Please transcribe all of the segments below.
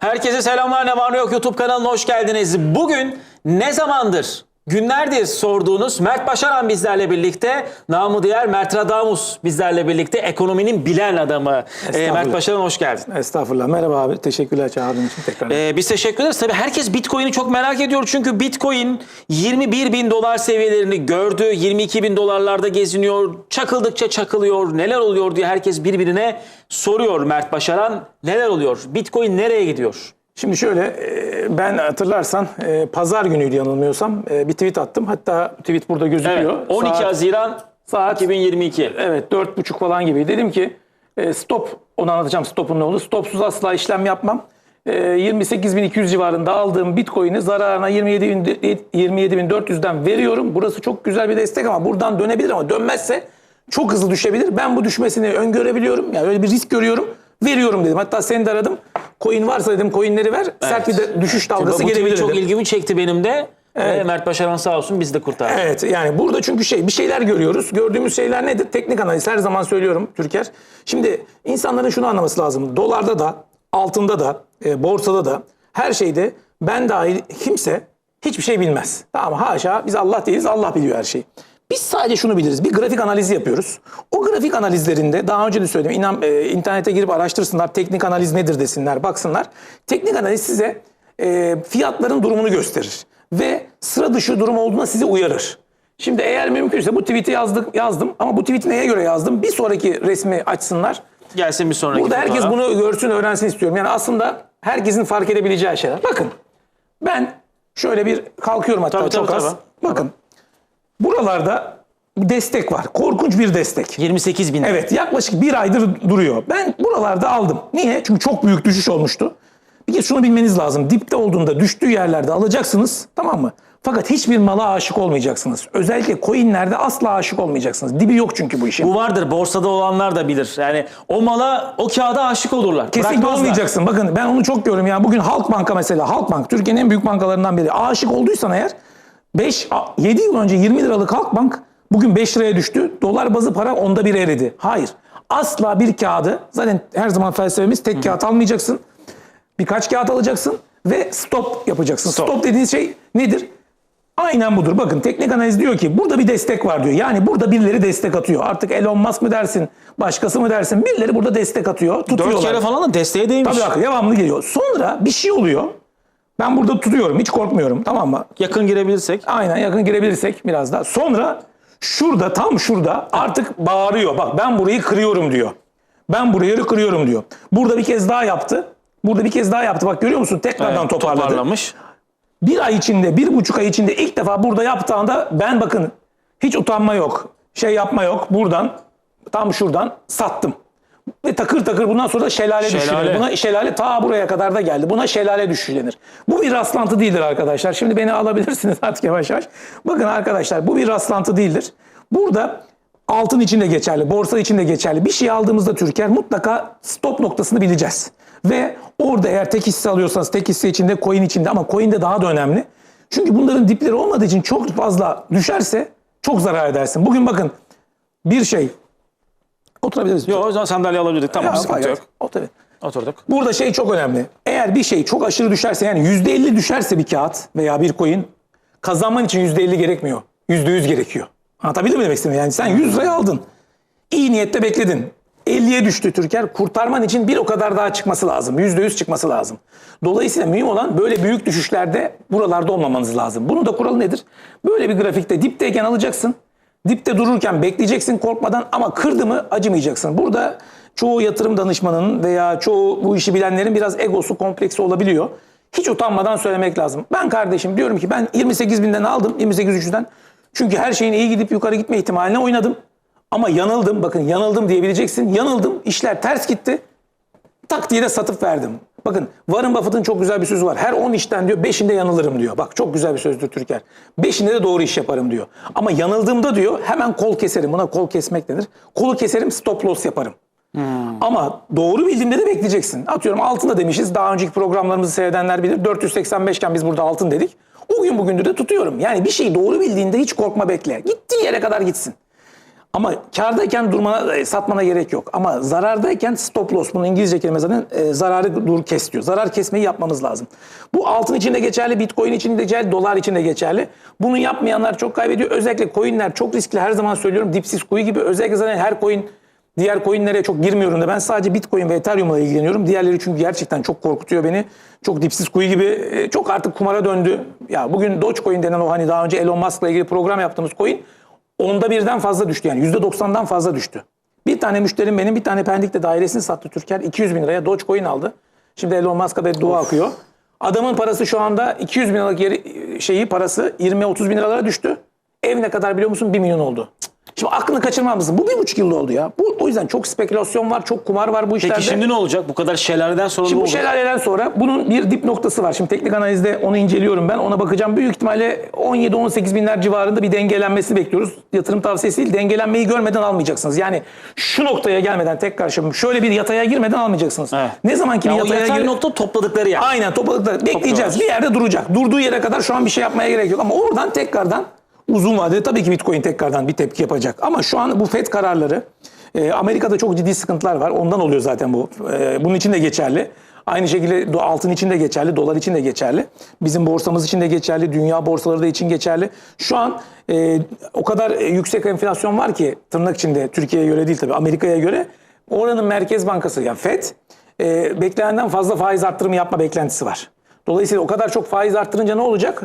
Herkese selamlar ne var ne yok YouTube kanalına hoş geldiniz. Bugün ne zamandır günlerdir sorduğunuz Mert Başaran bizlerle birlikte. Namı diğer Mert Radamus bizlerle birlikte. Ekonominin bilen adamı. Estağfurullah. Mert Başaran hoş geldin. Estağfurullah. Merhaba abi. Teşekkürler çağırdığın için tekrar. Ee, biz teşekkür ederiz. Tabii herkes Bitcoin'i çok merak ediyor. Çünkü Bitcoin 21 bin dolar seviyelerini gördü. 22 bin dolarlarda geziniyor. Çakıldıkça çakılıyor. Neler oluyor diye herkes birbirine soruyor Mert Başaran. Neler oluyor? Bitcoin nereye gidiyor? Şimdi şöyle e, ben hatırlarsan e, pazar günüydü yanılmıyorsam e, bir tweet attım. Hatta tweet burada Evet. gözüküyor. 12 Saat- Haziran saat 2022. Evet dört buçuk falan gibi. Dedim ki stop onu anlatacağım stopun ne oldu. Stopsuz asla işlem yapmam. E, 28.200 civarında aldığım Bitcoin'i zararına 27.000 27.400'den veriyorum. Burası çok güzel bir destek ama buradan dönebilir ama dönmezse çok hızlı düşebilir. Ben bu düşmesini öngörebiliyorum. Yani öyle bir risk görüyorum. Veriyorum dedim. Hatta seni de aradım. Coin varsa dedim coinleri ver. Sert bir de düşüş dalgası gelebilir çok ilgimi çekti benim de. Evet. Ve Mert Başaran sağ olsun bizi de kurtardı. Evet yani burada çünkü şey bir şeyler görüyoruz. Gördüğümüz şeyler nedir? Teknik analiz her zaman söylüyorum Türker. Şimdi insanların şunu anlaması lazım. Dolarda da, altında da, e, borsada da her şeyde ben dahil kimse hiçbir şey bilmez. Tamam? Haşa biz Allah değiliz. Allah biliyor her şeyi. Biz sadece şunu biliriz. Bir grafik analizi yapıyoruz. O grafik analizlerinde daha önce de söyledim. İnan, e, internete girip araştırsınlar. Teknik analiz nedir desinler, baksınlar. Teknik analiz size e, fiyatların durumunu gösterir. Ve sıra dışı durum olduğunda sizi uyarır. Şimdi eğer mümkünse bu tweet'i yazdık, yazdım ama bu tweet'i neye göre yazdım? Bir sonraki resmi açsınlar. Gelsin bir sonraki Burada herkes fotoğraf. bunu görsün, öğrensin istiyorum. Yani aslında herkesin fark edebileceği şeyler. Bakın ben şöyle bir kalkıyorum hatta Tabii, çok tabii, az. tabii. Bakın buralarda destek var. Korkunç bir destek. 28 bin. Evet yaklaşık bir aydır duruyor. Ben buralarda aldım. Niye? Çünkü çok büyük düşüş olmuştu. Bir kez şunu bilmeniz lazım. Dipte olduğunda düştüğü yerlerde alacaksınız. Tamam mı? Fakat hiçbir mala aşık olmayacaksınız. Özellikle coinlerde asla aşık olmayacaksınız. Dibi yok çünkü bu işin. Bu vardır borsada olanlar da bilir. Yani o mala o kağıda aşık olurlar. Kesinlikle Bırakmazlar. olmayacaksın. Bakın ben onu çok görüyorum. Yani bugün Halkbank'a mesela Halkbank Türkiye'nin en büyük bankalarından biri. Aşık olduysan eğer 5 7 yıl önce 20 liralık Halkbank bugün 5 liraya düştü. Dolar bazı para onda bir eridi. Hayır. Asla bir kağıdı zaten her zaman felsefemiz tek kağıt almayacaksın. Birkaç kağıt alacaksın ve stop yapacaksın. Stop, dediğiniz şey nedir? Aynen budur. Bakın teknik analiz diyor ki burada bir destek var diyor. Yani burada birileri destek atıyor. Artık Elon Musk mı dersin, başkası mı dersin? Birileri burada destek atıyor. Tutuyorlar. Dört kere falan da desteğe değmiş. Tabii bak devamlı geliyor. Sonra bir şey oluyor. Ben burada tutuyorum. Hiç korkmuyorum. Tamam mı? Yakın girebilirsek. Aynen yakın girebilirsek biraz daha. Sonra şurada tam şurada artık bağırıyor. Bak ben burayı kırıyorum diyor. Ben burayı kırıyorum diyor. Burada bir kez daha yaptı. Burada bir kez daha yaptı. Bak görüyor musun? Tekrardan Evet, toparladı. toparlamış. Bir ay içinde, bir buçuk ay içinde ilk defa burada yaptığında ben bakın hiç utanma yok. Şey yapma yok. Buradan tam şuradan sattım. Ve takır takır bundan sonra da şelale, Şelale. denir. Buna şelale ta buraya kadar da geldi. Buna şelale düşüşü denir. Bu bir rastlantı değildir arkadaşlar. Şimdi beni alabilirsiniz artık yavaş yavaş. Bakın arkadaşlar bu bir rastlantı değildir. Burada altın için de geçerli, borsa için de geçerli. Bir şey aldığımızda Türker mutlaka stop noktasını bileceğiz. Ve orada eğer tek hisse alıyorsanız tek hisse içinde, coin içinde ama coin de daha da önemli. Çünkü bunların dipleri olmadığı için çok fazla düşerse çok zarar edersin. Bugün bakın bir şey oturabiliriz. Yok o zaman sandalye alabilirdik. Tamam Ya, sıkıntı yok. O tabii. Oturduk. Burada şey çok önemli. Eğer bir şey çok aşırı düşerse yani %50 düşerse bir kağıt veya bir coin kazanman için %50 gerekmiyor. %100 gerekiyor. Anlatabildim mi demek istediğimi? Yani sen 100 liraya aldın. İyi niyette bekledin. 50'ye düştü Türker. Kurtarman için bir o kadar daha çıkması lazım. %100 çıkması lazım. Dolayısıyla mühim olan böyle büyük düşüşlerde buralarda olmamanız lazım. Bunun da kuralı nedir? Böyle bir grafikte dipteyken alacaksın. Dipte dururken bekleyeceksin korkmadan ama kırdı mı acımayacaksın. Burada çoğu yatırım danışmanının veya çoğu bu işi bilenlerin biraz egosu kompleksi olabiliyor. Hiç utanmadan söylemek lazım. Ben kardeşim diyorum ki ben 28 binden aldım 28 3'den. Çünkü her şeyin iyi gidip yukarı gitme ihtimaline oynadım. Ama yanıldım bakın yanıldım diyebileceksin. Yanıldım işler ters gitti tak diye de satıp verdim. Bakın Warren Buffett'ın çok güzel bir sözü var. Her 10 işten diyor 5'inde yanılırım diyor. Bak çok güzel bir sözdür Türker. 5'inde de doğru iş yaparım diyor. Ama yanıldığımda diyor hemen kol keserim. Buna kol kesmek denir. Kolu keserim stop loss yaparım. Ama doğru bildiğimde de bekleyeceksin. Atıyorum altında demişiz. Daha önceki programlarımızı seyredenler bilir. 485 iken biz burada altın dedik. O gün bugündür de tutuyorum. Yani bir şeyi doğru bildiğinde hiç korkma bekle. Gittiği yere kadar gitsin. Ama kardayken durmana, e, satmana gerek yok. Ama zarardayken stop loss, bunun İngilizce kelime zaten e, zararı dur kes diyor. Zarar kesmeyi yapmamız lazım. Bu altın için de geçerli, bitcoin için de geçerli, dolar için de geçerli. Bunu yapmayanlar çok kaybediyor. Özellikle coinler çok riskli. Her zaman söylüyorum dipsiz kuyu gibi. Özellikle zaten her coin Diğer coinlere çok girmiyorum da ben sadece Bitcoin ve Ethereum'la ilgileniyorum. Diğerleri çünkü gerçekten çok korkutuyor beni. Çok dipsiz kuyu gibi e, çok artık kumara döndü. Ya bugün Dogecoin denen o hani daha önce Elon Musk'la ilgili program yaptığımız coin onda birden fazla düştü yani %90'dan fazla düştü. Bir tane müşterim benim bir tane Pendik'te dairesini sattı Türker 200 bin liraya Dogecoin aldı. Şimdi Elon Musk'a beddua akıyor. Adamın parası şu anda 200 bin liralık yeri, şeyi parası 20-30 bin liralara düştü. Ev ne kadar biliyor musun? 1 milyon oldu. Şimdi aklını kaçırmamışsın. Bu bir buçuk yılda oldu ya. Bu, o yüzden çok spekülasyon var, çok kumar var bu işlerde. Peki şimdi ne olacak? Bu kadar şelaleden sonra Şimdi ne bu olacak? şelaleden sonra bunun bir dip noktası var. Şimdi teknik analizde onu inceliyorum ben. Ona bakacağım. Büyük ihtimalle 17-18 binler civarında bir dengelenmesi bekliyoruz. Yatırım tavsiyesi değil. Dengelenmeyi görmeden almayacaksınız. Yani şu noktaya gelmeden tekrar şimdi şöyle bir yataya girmeden almayacaksınız. Evet. Ne zaman ki bir Ya yataya yatay gir... nokta topladıkları yer. Aynen topladıkları. Bekleyeceğiz. Topluyorlar. Bir yerde duracak. Durduğu yere kadar şu an bir şey yapmaya gerek yok. Ama oradan tekrardan uzun vadede tabii ki Bitcoin tekrardan bir tepki yapacak. Ama şu an bu FED kararları e, Amerika'da çok ciddi sıkıntılar var. Ondan oluyor zaten bu. E, bunun için de geçerli. Aynı şekilde altın için de geçerli, dolar için de geçerli. Bizim borsamız için de geçerli, dünya borsaları da için geçerli. Şu an e, o kadar e, yüksek enflasyon var ki tırnak içinde Türkiye'ye göre değil tabii Amerika'ya göre. Oranın Merkez Bankası yani FED e, beklenenden fazla faiz arttırımı yapma beklentisi var. Dolayısıyla o kadar çok faiz arttırınca ne olacak?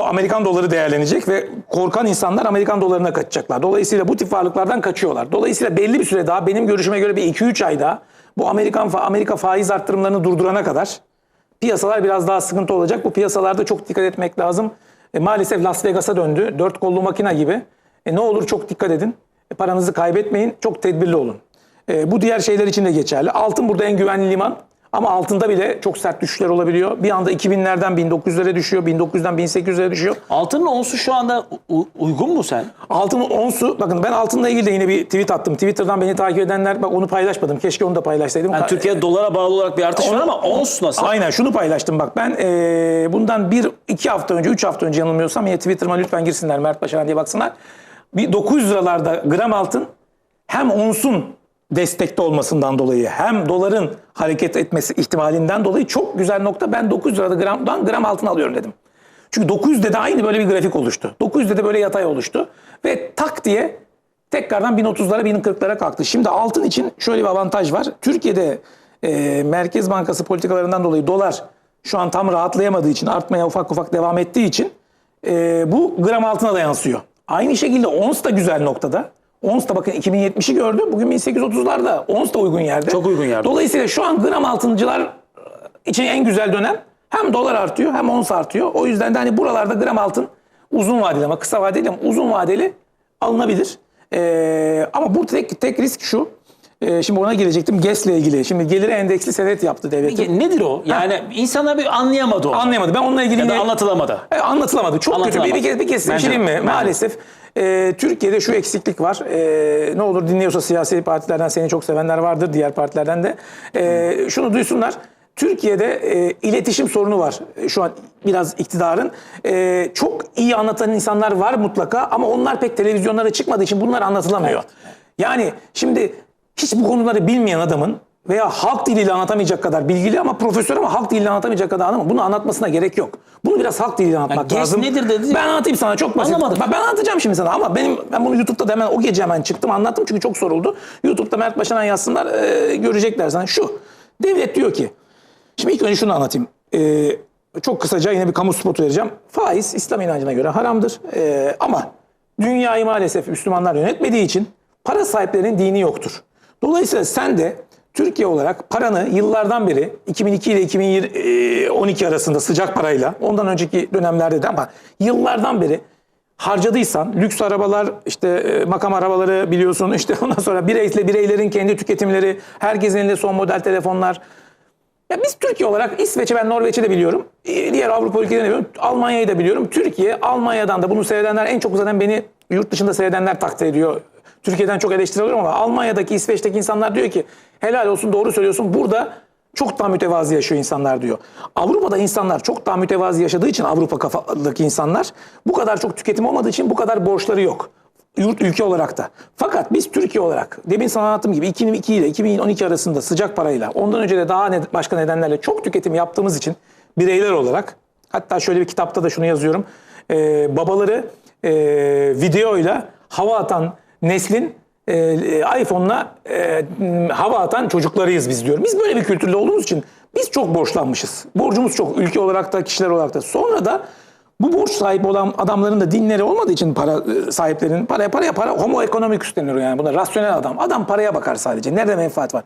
Amerikan doları değerlenecek ve korkan insanlar Amerikan dolarına kaçacaklar. Dolayısıyla bu tip varlıklardan kaçıyorlar. Dolayısıyla belli bir süre daha benim görüşüme göre bir 2-3 ay daha bu Amerikan Amerika faiz arttırımlarını durdurana kadar piyasalar biraz daha sıkıntı olacak. Bu piyasalarda çok dikkat etmek lazım. E, maalesef Las Vegas'a döndü. Dört kollu makina gibi. E, ne olur çok dikkat edin. E, paranızı kaybetmeyin. Çok tedbirli olun. E, bu diğer şeyler için de geçerli. Altın burada en güvenli liman. Ama altında bile çok sert düşüşler olabiliyor. Bir anda 2000'lerden 1900'lere düşüyor. 1900'den 1800'lere düşüyor. Altının onsu şu anda uygun mu sen? Altının onsu, bakın ben altınla ilgili de yine bir tweet attım. Twitter'dan beni takip edenler, bak onu paylaşmadım. Keşke onu da paylaşsaydım. Yani Türkiye dolara bağlı olarak bir artış var ama ons nasıl? Aynen şunu paylaştım bak ben eee, bundan bir iki hafta önce üç hafta önce yanılmıyorsam yine Twitter'ıma lütfen girsinler Mert Başaran diye baksınlar. Bir 900 liralarda gram altın hem onsun destekte olmasından dolayı hem doların hareket etmesi ihtimalinden dolayı çok güzel nokta ben 900 lirada gramdan gram altın alıyorum dedim. Çünkü 900'de de aynı böyle bir grafik oluştu. 900'de de böyle yatay oluştu. Ve tak diye tekrardan 1030'lara 1040'lara kalktı. Şimdi altın için şöyle bir avantaj var. Türkiye'de e, Merkez Bankası politikalarından dolayı dolar şu an tam rahatlayamadığı için artmaya ufak ufak devam ettiği için e, bu gram altına da yansıyor. Aynı şekilde ons da güzel noktada. Ons da bakın 2070'i gördü. Bugün 1830'larda. Ons da uygun yerde. Çok uygun yerde. Dolayısıyla şu an gram altıncılar için en güzel dönem hem dolar artıyor hem ons artıyor. O yüzden de hani buralarda gram altın uzun vadeli ama kısa vadeli ama uzun vadeli alınabilir. Ee, ama bu tek, tek risk şu. Ee, şimdi ona gelecektim. GES'le ilgili. Şimdi geliri endeksli senet yaptı devlet. Nedir o? Yani insanlar bir anlayamadı onu. Anlayamadı. Ben onunla ilgili Ya da anlatılamadı. e, anlatılamadı. Çok kötü. Bir, Anlatılamadı. bir kez, bir kez bir şey mi? Maalesef e, Türkiye'de şu eksiklik var. E, ne olur dinliyorsa siyasi partilerden seni çok sevenler vardır. Diğer partilerden de. E, şunu duysunlar. Türkiye'de e, iletişim sorunu var. E, Şu an biraz iktidarın. E, çok iyi anlatan insanlar var mutlaka ama onlar pek televizyonlara çıkmadığı için bunlar anlatılamıyor. Yani şimdi hiç bu konuları bilmeyen adamın veya halk diliyle anlatamayacak kadar bilgili ama profesör ama halk diliyle anlatamayacak kadar adamın bunu anlatmasına gerek yok. Bunu biraz halk diliyle anlatmak GES lazım. nedir dedi? Ben anlatayım sana çok basit. Anlamadım. Ben, ben anlatacağım şimdi sana ama benim ben bunu YouTube'da da hemen o gece hemen çıktım anlattım çünkü çok soruldu. YouTube'da Mert Başaran yazsınlar e, görecekler sana. Şu devlet diyor ki şimdi ilk önce şunu anlatayım. E, çok kısaca yine bir kamu spotu vereceğim. Faiz İslam inancına göre haramdır. E, ama dünyayı maalesef Müslümanlar yönetmediği için para sahiplerinin dini yoktur. Dolayısıyla sen de Türkiye olarak paranı yıllardan beri 2002 ile 2012 arasında sıcak parayla ondan önceki dönemlerde de ama yıllardan beri harcadıysan lüks arabalar işte e, makam arabaları biliyorsun işte ondan sonra bireysel bireylerin kendi tüketimleri herkesin elinde son model telefonlar ya biz Türkiye olarak İsveç'i ben Norveç'i de biliyorum. Ee, Diğer Avrupa ülkelerini de biliyorum. Almanya'yı da biliyorum. Türkiye, Almanya'dan da bunu seyredenler en çok zaten beni yurt dışında seyredenler takdir ediyor. Türkiye'den çok eleştiri alıyorum ama Almanya'daki, İsveç'teki insanlar diyor ki helal olsun doğru söylüyorsun. Burada çok daha mütevazi yaşıyor insanlar diyor. Avrupa'da insanlar çok daha mütevazi yaşadığı için Avrupa kafadaki insanlar bu kadar çok tüketim olmadığı için bu kadar borçları yok. Yurt ülke olarak da. Fakat biz Türkiye olarak demin sana anlattığım gibi 2002 ile 2012 arasında sıcak parayla ondan önce de daha ne, başka nedenlerle çok tüketim yaptığımız için bireyler olarak hatta şöyle bir kitapta da şunu yazıyorum. Ee, babaları e, videoyla hava atan neslin e, e, iPhone'la e, hava atan çocuklarıyız biz diyorum. Biz böyle bir kültürde olduğumuz için biz çok borçlanmışız. Borcumuz çok ülke olarak da kişiler olarak da. Sonra da bu borç sahibi olan adamların da dinleri olmadığı için para e, sahiplerinin paraya paraya para homo economicus denir yani buna rasyonel adam. Adam paraya bakar sadece. Nerede menfaat var?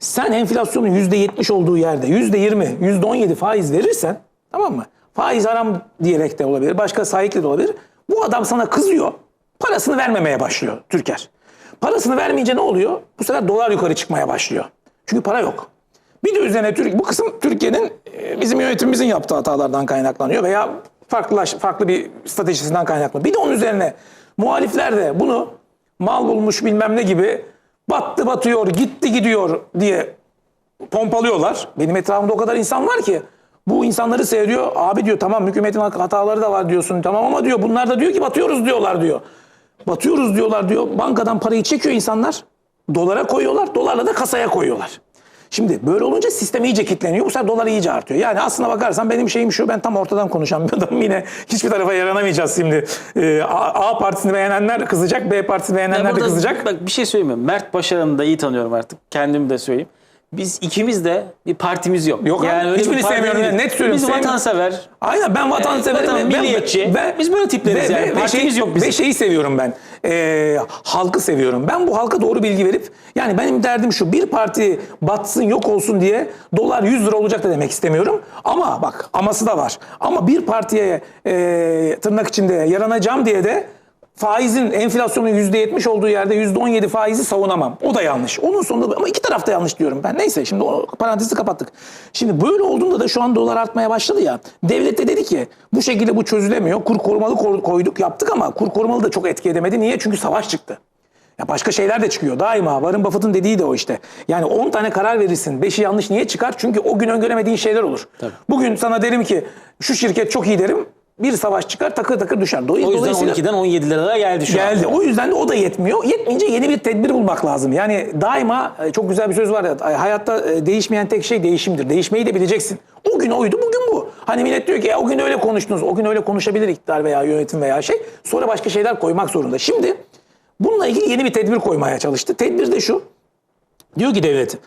Sen enflasyonun %70 olduğu yerde %20, %17 faiz verirsen tamam mı? Faiz haram diyerek de olabilir. Başka sahipli de olabilir. Bu adam sana kızıyor. Parasını vermemeye başlıyor Türker. Parasını vermeyince ne oluyor? Bu sefer dolar yukarı çıkmaya başlıyor. Çünkü para yok. Bir de üzerine Türk bu kısım Türkiye'nin e, bizim yönetimimizin yaptığı hatalardan kaynaklanıyor veya farklı farklı bir stratejisinden kaynaklanıyor. Bir de onun üzerine muhalifler de bunu mal bulmuş bilmem ne gibi battı batıyor, gitti gidiyor diye pompalıyorlar. Benim etrafımda o kadar insan var ki bu insanları seyrediyor. Abi diyor tamam hükümetin hataları da var diyorsun. Tamam ama diyor bunlar da diyor ki batıyoruz diyorlar diyor. Batıyoruz diyorlar diyor. Bankadan parayı çekiyor insanlar. Dolara koyuyorlar. Dolarla da kasaya koyuyorlar. Şimdi böyle olunca sistem iyice kilitleniyor. Bu sefer dolar iyice artıyor. Yani aslına bakarsan benim şeyim şu. Ben tam ortadan konuşan bir adamım. Yine hiçbir tarafa yaranamayacağız şimdi. Ee, A, A partisini beğenenler kızacak. B partisini beğenenler de kızacak. Bak bir şey söyleyeyim mi? Mert Başaran'ı da iyi tanıyorum artık. Kendimi de söyleyeyim. Biz ikimiz de bir partimiz yok. Yok abi, öyle bir hiçbirini sevmiyorum. değiliz. Net söylüyorum, Biz sevmiyorum. vatansever. Aynen ben vatanseverim. vatan- Ben- milliyetçi. ben- Biz böyle tipleriz yani. Partimiz yok bizim. Ve şeyi seviyorum ben. Ee, halkı seviyorum. Ben bu halka doğru bilgi verip yani benim derdim şu bir parti batsın yok olsun diye dolar 100 lira olacak da demek istemiyorum. Ama bak aması da var. Ama bir partiye e, tırnak içinde yaranacağım diye de faizin enflasyonun %70 olduğu yerde %17 faizi savunamam. O da yanlış. Onun sonunda ama iki tarafta yanlış diyorum ben. Neyse şimdi o parantezi kapattık. Şimdi böyle olduğunda da şu an dolar artmaya başladı ya. Devlet de dedi ki bu şekilde bu çözülemiyor. Kur korumalı koy- koyduk yaptık ama kur korumalı da çok etki edemedi. Niye? Çünkü savaş çıktı. Ya başka şeyler de çıkıyor daima. Warren Buffett'ın dediği de o işte. Yani 10 tane karar verirsin. 5'i yanlış niye çıkar? Çünkü o gün öngöremediğin şeyler olur. Bugün sana derim ki şu şirket çok iyi derim. Bir savaş çıkar takır takır düşer. Dolayı- O yüzden dolayısıyla- 12'den 17 liralara geldi şu Geldi. an. O yüzden de o da yetmiyor. Yetmeyince yeni bir tedbir bulmak lazım. Yani daima e, çok güzel bir söz var ya hayatta e, değişmeyen tek şey değişimdir. Değişmeyi de bileceksin. O gün oydu bugün bu. Hani millet diyor ki ya o gün öyle konuştunuz. O gün öyle konuşabilir iktidar veya yönetim veya şey. Sonra başka şeyler koymak zorunda. Şimdi bununla ilgili yeni bir tedbir koymaya çalıştı. Tedbir de şu. Diyor ki devlet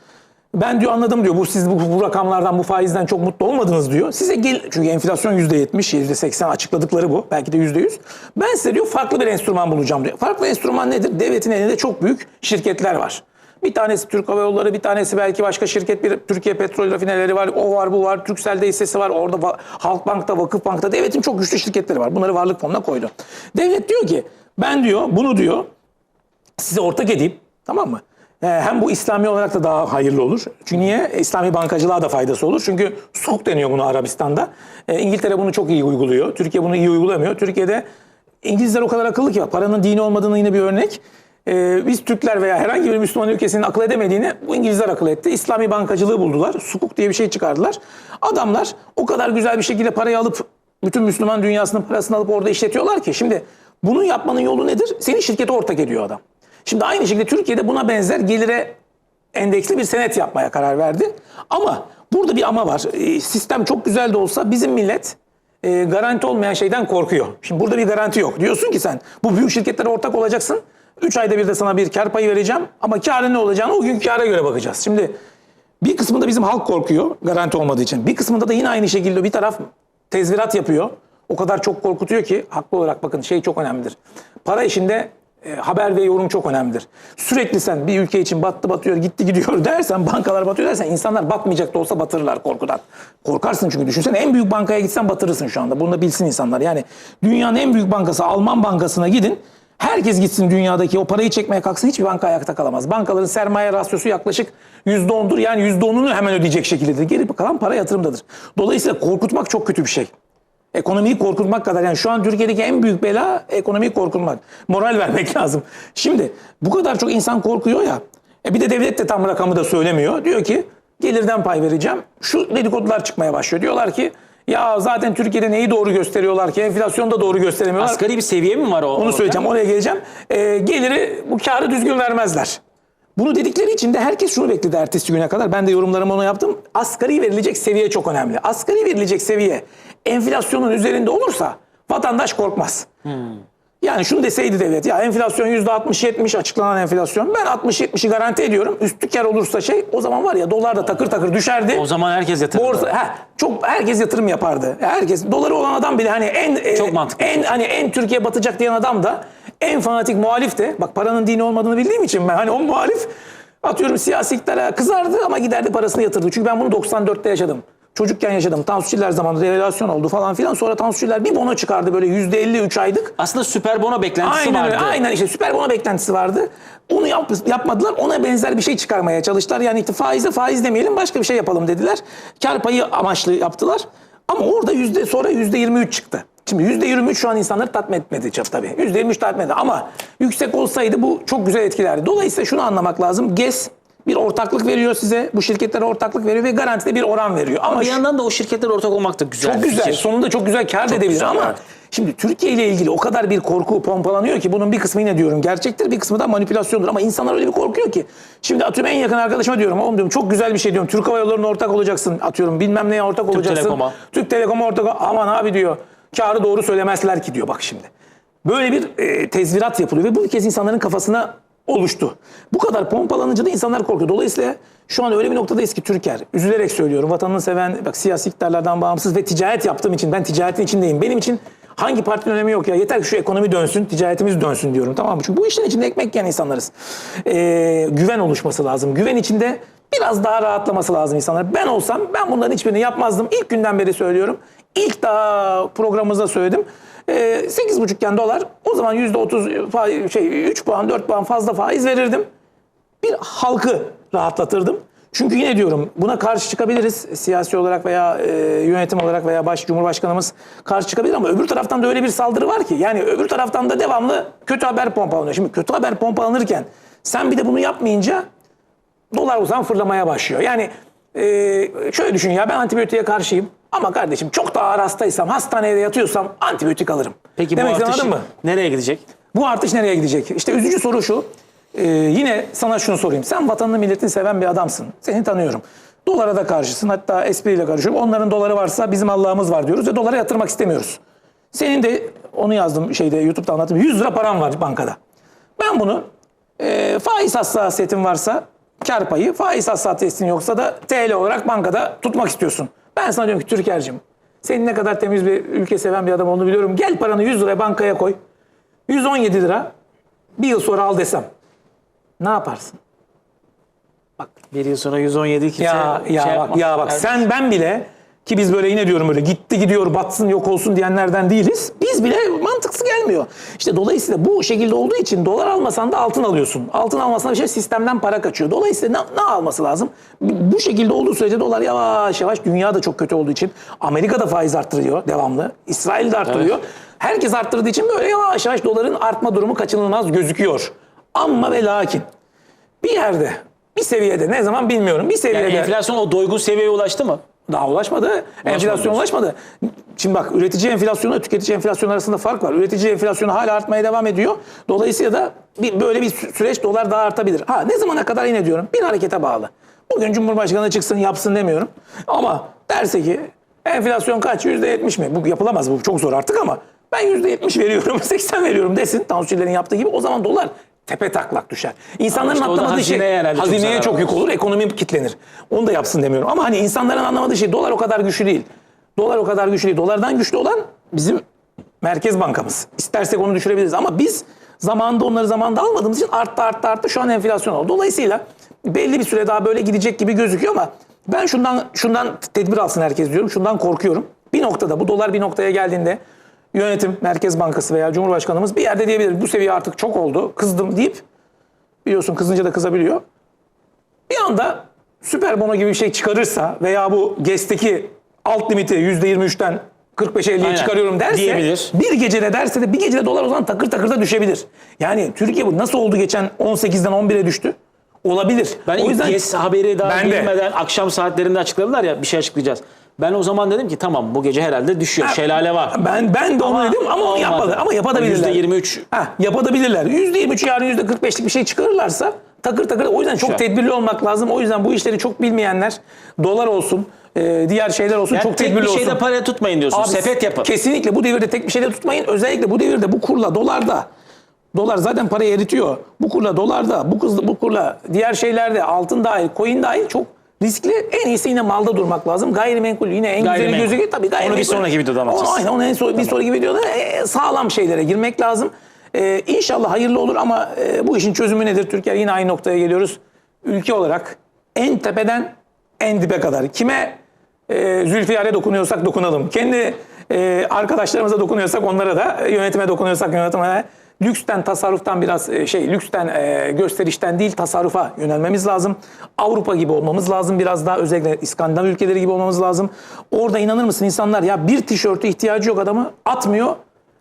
ben diyor anladım diyor bu siz bu, bu rakamlardan bu faizden çok mutlu olmadınız diyor. Size gel çünkü enflasyon %70 %80 açıkladıkları bu belki de %100. Ben size diyor farklı bir enstrüman bulacağım diyor. Farklı enstrüman nedir? Devletin elinde çok büyük şirketler var. Bir tanesi Türk Hava Yolları, bir tanesi belki başka şirket, bir Türkiye Petrol Rafineleri var, o var, bu var, Turkcell'de hissesi var, orada Halkbank'ta, Vakıfbank'ta devletin çok güçlü şirketleri var. Bunları varlık fonuna koydu. Devlet diyor ki ben diyor bunu diyor size ortak edeyim. Tamam mı? Ee, hem bu İslami olarak da daha hayırlı olur. Çünkü niye? İslami bankacılığa da faydası olur. Çünkü sukuk deniyor bunu Arabistan'da. Ee, İngiltere bunu çok iyi uyguluyor. Türkiye bunu iyi uygulamıyor. Türkiye'de İngilizler o kadar akıllı ki paranın dini olmadığını yine bir örnek. Ee, biz Türkler veya herhangi bir Müslüman ülkesinin akıl edemediğini bu İngilizler akıl etti. İslami bankacılığı buldular. Sukuk diye bir şey çıkardılar. Adamlar o kadar güzel bir şekilde parayı alıp bütün Müslüman dünyasının parasını alıp orada işletiyorlar ki. Şimdi bunun yapmanın yolu nedir? Seni şirkete ortak ediyor adam. Şimdi aynı şekilde Türkiye'de buna benzer gelire endeksli bir senet yapmaya karar verdi. Ama burada bir ama var. E, sistem çok güzel de olsa bizim millet e, garanti olmayan şeyden korkuyor. Şimdi burada bir garanti yok. Diyorsun ki sen bu büyük şirketlere ortak olacaksın. 3 ayda bir de sana bir kar payı vereceğim. Ama karın ne olacağını o günkü kâra göre bakacağız. Şimdi bir kısmında bizim halk korkuyor garanti olmadığı için. Bir kısmında da yine aynı şekilde bir taraf tezvirat yapıyor. O kadar çok korkutuyor ki haklı olarak bakın şey çok önemlidir. Para işinde e, haber ve yorum çok önemlidir. Sürekli sen bir ülke için battı batıyor gitti gidiyor dersen bankalar batıyor dersen insanlar batmayacak da olsa batırırlar korkudan. Korkarsın çünkü düşünsene en büyük bankaya gitsen batırırsın şu anda. Bunu da bilsin insanlar. Yani dünyanın en büyük bankası Alman bankasına gidin. Herkes gitsin dünyadaki o parayı çekmeye kalksın hiçbir banka ayakta kalamaz. Bankaların sermaye rasyosu yaklaşık %10'dur. Yani %10'unu hemen ödeyecek şekildedir. Geri kalan para yatırımdadır. Dolayısıyla korkutmak çok kötü bir şey. Ekonomiyi korkutmak kadar yani şu an Türkiye'deki en büyük bela ekonomiyi korkutmak. Moral vermek lazım. Şimdi bu kadar çok insan korkuyor ya. E bir de devlet de tam rakamı da söylemiyor. Diyor ki gelirden pay vereceğim. Şu dedikodular çıkmaya başlıyor. Diyorlar ki Ya zaten Türkiye'de neyi doğru gösteriyorlar ki? Enflasyonu da doğru gösteremiyorlar. Asgari bir seviye mi var o? Onu söyleyeceğim, oraya geleceğim. Ee, geliri bu karı düzgün vermezler. Bunu dedikleri için de herkes şunu bekledi ertesi güne kadar. Ben de yorumlarımı ona yaptım. Asgari verilecek seviye çok önemli. Asgari verilecek seviye enflasyonun üzerinde olursa vatandaş korkmaz. Yani şunu deseydi devlet ya enflasyon %60-70 açıklanan enflasyon. Ben 60-70'i garanti ediyorum. Üstü kar olursa şey o zaman var ya dolar da takır takır düşerdi. O zaman herkes yatırır. Borsa ha çok herkes yatırım yapardı. Herkes doları olan adam bile hani en e, Çok mantıklı. en hani en Türkiye batacak diyen adam da en fanatik muhalif de bak paranın dini olmadığını bildiğim için ben hani o muhalif atıyorum siyasi iktidara kızardı ama giderdi parasını yatırdı. Çünkü ben bunu 94'te yaşadım. Çocukken yaşadım. Tansu Çiller zamanında revelasyon oldu falan filan. Sonra Tansu Çiller bir bono çıkardı böyle %50 3 aylık. Aslında süper bono beklentisi Aynen vardı. Aynen işte süper bono beklentisi vardı. Onu yap, yapmadılar. Ona benzer bir şey çıkarmaya çalıştılar. Yani işte faize faiz demeyelim başka bir şey yapalım dediler. Kar payı amaçlı yaptılar. Ama orada yüzde sonra yüzde 23 çıktı. Şimdi yüzde 23 şu an insanları tatmin etmedi çok tabii. Yüzde 23 tatmin etmedi ama yüksek olsaydı bu çok güzel etkilerdi. Dolayısıyla şunu anlamak lazım. GES bir ortaklık veriyor size. Bu şirketlere ortaklık veriyor ve garantide bir oran veriyor. Ama Bir şu- yandan da o şirketler ortak olmak da güzel. çok güzel. fikir. Sonunda çok güzel kar da edebilir güzel, ama evet. şimdi Türkiye ile ilgili o kadar bir korku pompalanıyor ki bunun bir kısmı yine diyorum gerçektir bir kısmı da manipülasyondur ama insanlar öyle bir korkuyor ki. Şimdi atıyorum en yakın arkadaşıma diyorum oğlum diyorum çok güzel bir şey diyorum. Türk Hava Yolları'na ortak olacaksın atıyorum bilmem neye ortak olacaksın. Telekom'a. Türk Telekom'a ortak aman abi diyor. Karı doğru söylemezler ki diyor bak şimdi. Böyle bir e, tezvirat yapılıyor ve bu kez insanların kafasına oluştu. Bu kadar pompalanınca da insanlar korkuyor. Dolayısıyla şu an öyle bir noktadayız ki Türker, üzülerek söylüyorum vatanını seven, bak siyasi iktidarlardan bağımsız ve ticaret yaptığım için, ben ticaretin içindeyim. Benim için hangi partinin önemi yok ya. Yeter ki şu ekonomi dönsün, ticaretimiz dönsün diyorum tamam mı? Çünkü bu işin içinde ekmek yiyen insanlarız. Ee, güven oluşması lazım. Güven içinde biraz daha rahatlaması lazım insanlar. Ben olsam ben bunların hiçbirini yapmazdım. İlk günden beri söylüyorum. İlk daha programımızda söyledim. Ee, 8,5 iken dolar o zaman %30 faiz, şey 3 puan 4 puan fazla faiz verirdim. Bir halkı rahatlatırdım. Çünkü yine diyorum buna karşı çıkabiliriz siyasi olarak veya e, yönetim olarak veya baş cumhurbaşkanımız karşı çıkabilir ama öbür taraftan da öyle bir saldırı var ki yani öbür taraftan da devamlı kötü haber pompalanıyor. Şimdi kötü haber pompalanırken sen bir de bunu yapmayınca dolar o zaman fırlamaya başlıyor. Yani e, şöyle düşün ya ben antibiyotiğe karşıyım ama kardeşim çok da ağır hastaysam hastanede yatıyorsam antibiyotik alırım. Peki Demek bu artış mı? nereye gidecek? Bu artış nereye gidecek? İşte üzücü soru şu. Ee, yine sana şunu sorayım. Sen vatanını milletini seven bir adamsın. Seni tanıyorum. Dolara da karşısın. Hatta espriyle karışıyorum. Onların doları varsa bizim Allah'ımız var diyoruz ve dolara yatırmak istemiyoruz. Senin de onu yazdım şeyde YouTube'da anlattım. 100 lira param var bankada. Ben bunu e, faiz hassasiyetin varsa kar payı, faiz hassasiyetin yoksa da TL olarak bankada tutmak istiyorsun. Ben sana diyorum ki Türker'cim senin ne kadar temiz bir ülke seven bir adam olduğunu biliyorum. Gel paranı 100 liraya bankaya koy. 117 lira bir yıl sonra al desem. Ne yaparsın? Bir yıl sonra 117 kimse Ya ya şey bak yapmaz. ya bak Yani sen ben bile ki biz böyle yine diyorum böyle gitti gidiyor batsın yok olsun diyenlerden değiliz. Biz bile mantıksız gelmiyor. İşte dolayısıyla bu şekilde olduğu için dolar almasan da altın alıyorsun. Altın almasan da bir şey sistemden para kaçıyor. Dolayısıyla ne, ne alması lazım? Bu şekilde olduğu sürece dolar yavaş yavaş dünya da çok kötü olduğu için Amerika da faiz arttırıyor devamlı. İsrail de arttırıyor. Herkes arttırdığı için böyle yavaş yavaş doların artma durumu kaçınılmaz gözüküyor. Ama ve lakin bir yerde bir seviyede ne zaman bilmiyorum bir seviyede Yani enflasyon o doygun seviyeye ulaştı mı? Daha ulaşmadı. Enflasyon ulaşmadı. Şimdi bak üretici enflasyonu tüketici enflasyonu arasında fark var. Üretici enflasyonu hala artmaya devam ediyor. Dolayısıyla da bir, böyle bir sü- süreç dolar daha artabilir. Ha ne zamana kadar yine diyorum bir harekete bağlı. Bugün Cumhurbaşkanı çıksın yapsın demiyorum. Ama derse ki enflasyon kaç? Yüzde yetmiş mi? Bu yapılamaz bu çok zor artık ama ben yüzde yetmiş veriyorum, 80 veriyorum desin Tansu yaptığı gibi o zaman dolar tepe taklak düşer. İnsanların işte atlamadığı şey hazineye çok yük olur, ekonomi kitlenir. Onu da yapsın demiyorum. Ama hani insanların anlamadığı şey dolar o kadar güçlü değil. Dolar o kadar güçlü değil. Dolardan güçlü olan bizim Merkez Bankamız. İstersek onu düşürebiliriz ama biz zamanında onları zamanında almadığımız için arttı arttı arttı şu an enflasyon oldu. Dolayısıyla belli bir süre daha böyle gidecek gibi gözüküyor ama ben şundan şundan tedbir alsın herkes diyorum. Şundan korkuyorum. Bir noktada bu dolar bir noktaya geldiğinde yönetim, Merkez Bankası veya Cumhurbaşkanımız bir yerde diyebilir bu seviye artık çok oldu, kızdım deyip biliyorsun kızınca da kızabiliyor. Bir anda süper bono gibi bir şey çıkarırsa veya bu GES'teki alt limiti %23'ten 45'e 50'ye Aynen. çıkarıyorum derse Diyebilir. bir gecede derse de bir gecede dolar o zaman takır takır da düşebilir. Yani Türkiye bu nasıl oldu geçen 18'den 11'e düştü? Olabilir. Ben o yüzden YES haberi daha Ben de. girmeden akşam saatlerinde açıkladılar ya bir şey açıklayacağız. Ben o zaman dedim ki tamam bu gece herhalde düşüyor. Şelale var. Ben ben de onu Ama dedim ama olmadı. yapmadı. Ama yapabilirler. %23. Ha, yapabilirler. %23 yarın %45'lik bir şey çıkarırlarsa takır takır. O yüzden çok Güzel. tedbirli olmak lazım. O yüzden bu işleri çok bilmeyenler dolar olsun, e, diğer şeyler olsun Yani çok tek tedbirli bir olsun. şeyde para tutmayın diyorsun. Abi, Sepet yapın. Kesinlikle bu devirde tek bir şeyde tutmayın. Özellikle bu devirde bu kurla dolarda dolar zaten parayı eritiyor. Bu kurla dolarda, bu kızla bu kurla diğer şeylerde altın dahil, coin dahil çok riskli. En iyisi yine malda durmak lazım. Gayrimenkul yine en güzeli Gayrimenkul. gözüküyor. Tabii gayrimenkul. bir sonraki videoda anlatacağız. O- Aynen onu en son, bir sonraki videoda e, sağlam şeylere girmek lazım. E, inşallah hayırlı olur ama e, bu işin çözümü nedir? Türkiye yine aynı noktaya geliyoruz. Ülke olarak en tepeden en dibe kadar. Kime e, Zülfiyar'e dokunuyorsak dokunalım. Kendi e, arkadaşlarımıza dokunuyorsak onlara da, yönetime dokunuyorsak yönetime de, lüksten, tasarruftan biraz e, şey, lüksten, e, gösterişten değil tasarrufa yönelmemiz lazım. Avrupa gibi olmamız lazım biraz daha özellikle İskandinav ülkeleri gibi olmamız lazım. Orada inanır mısın insanlar ya bir tişörtü ihtiyacı yok adamı atmıyor,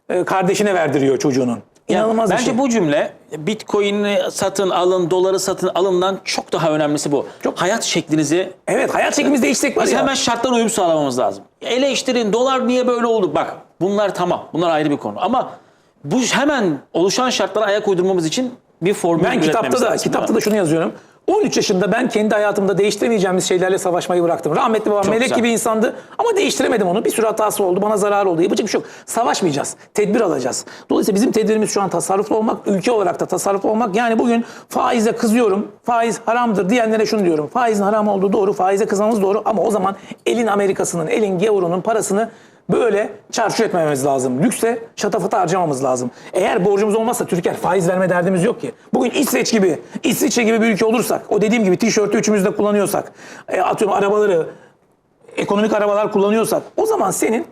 e, kardeşine verdiriyor çocuğunun. İnanılmaz bir Bence şey. bu cümle Bitcoin'i satın alın, doları satın alından çok daha önemlisi bu. Çok. Hayat şeklinizi Evet hayat şeklimizi değiştirmek var ya. hemen şartlara uyum sağlamamız lazım. Eleştirin, dolar niye böyle oldu? Bak bunlar tamam, bunlar ayrı bir konu. Ama bu hemen oluşan şartlara ayak uydurmamız için bir formül Ben kitapta da kitapta da şunu yazıyorum. 13 yaşında ben kendi hayatımda değiştiremeyeceğimiz şeylerle savaşmayı bıraktım. Rahmetli babam melek güzel. gibi insandı ama değiştiremedim onu. Bir sürü hatası oldu, bana zarar oldu. Yapacak bir şey yok. Savaşmayacağız. Tedbir alacağız. Dolayısıyla bizim tedbirimiz şu an tasarruflu olmak, ülke olarak da tasarruflu olmak. Yani bugün faize kızıyorum, faiz haramdır diyenlere şunu diyorum. Faizin haram olduğu doğru, faize kızmamız doğru ama o zaman elin Amerikasının, elin gavurunun parasını böyle çarçur etmememiz lazım. Lükse şatafata harcamamız lazım. Eğer borcumuz olmazsa Türkiye faiz verme derdimiz yok ki. Bugün İsveç gibi, İsviçre gibi bir ülke olursak, o dediğim gibi tişörtü üçümüz de kullanıyorsak, e, atıyorum arabaları, ekonomik arabalar kullanıyorsak, o zaman senin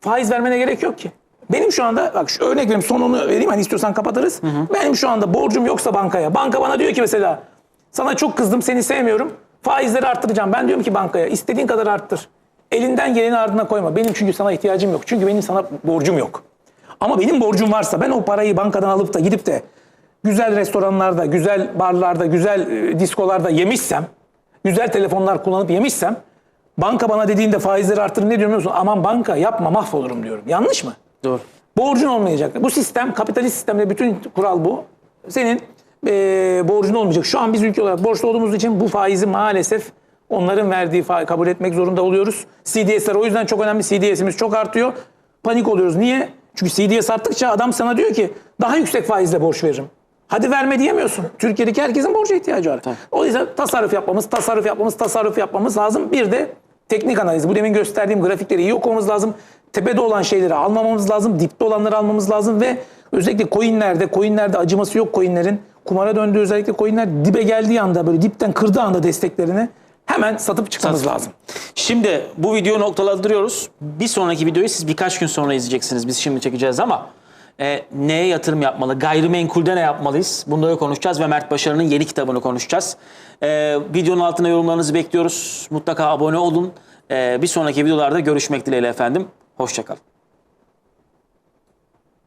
faiz vermene gerek yok ki. Benim şu anda bak şu örnek vereyim sonunu vereyim hani istiyorsan kapatırız. Benim şu anda borcum yoksa bankaya. Banka bana diyor ki mesela sana çok kızdım seni sevmiyorum. Faizleri arttıracağım. Ben diyorum ki bankaya istediğin kadar arttır. Elinden geleni ardına koyma. Benim çünkü sana ihtiyacım yok. Çünkü benim sana borcum yok. Ama benim borcum varsa ben o parayı bankadan alıp da gidip de güzel restoranlarda, güzel barlarda, güzel e, diskolarda yemişsem, güzel telefonlar kullanıp yemişsem banka bana dediğinde faizleri arttırın ne diyorum musun? Aman banka yapma mahvolurum diyorum. Yanlış mı? Doğru. Borcun olmayacak. Bu sistem, kapitalist sistemde bütün kural bu. Senin eee borcun olmayacak. Şu an biz ülke olarak borçlu olduğumuz için bu faizi maalesef onların verdiği faiz kabul etmek zorunda oluyoruz. CDS'ler o yüzden çok önemli. CDS'imiz çok artıyor. Panik oluyoruz. Niye? Çünkü CDS arttıkça adam sana diyor ki daha yüksek faizle borç veririm. Hadi verme diyemiyorsun. Türkiye'deki herkesin borca ihtiyacı var. O yüzden tasarruf yapmamız, tasarruf yapmamız, tasarruf yapmamız lazım. Bir de teknik analiz. Bu demin gösterdiğim grafikleri iyi okumamız lazım. Tepede olan şeyleri almamamız lazım. Dipte olanları almamız lazım ve özellikle coinlerde, coinlerde acıması yok coinlerin. Kumara döndüğü özellikle coinler dibe geldiği anda böyle dipten kırdığı anda desteklerini hemen satıp çıkmamız Satıp. lazım. Şimdi bu videoyu noktalandırıyoruz. Bir sonraki videoyu siz birkaç gün sonra izleyeceksiniz. Biz şimdi çekeceğiz ama e, neye yatırım yapmalı? Gayrimenkulde ne yapmalıyız? Bunları konuşacağız ve Mert Başarı'nın yeni kitabını konuşacağız. E, videonun altına yorumlarınızı bekliyoruz. Mutlaka abone olun. E, bir sonraki videolarda görüşmek dileğiyle efendim. Hoşçakalın.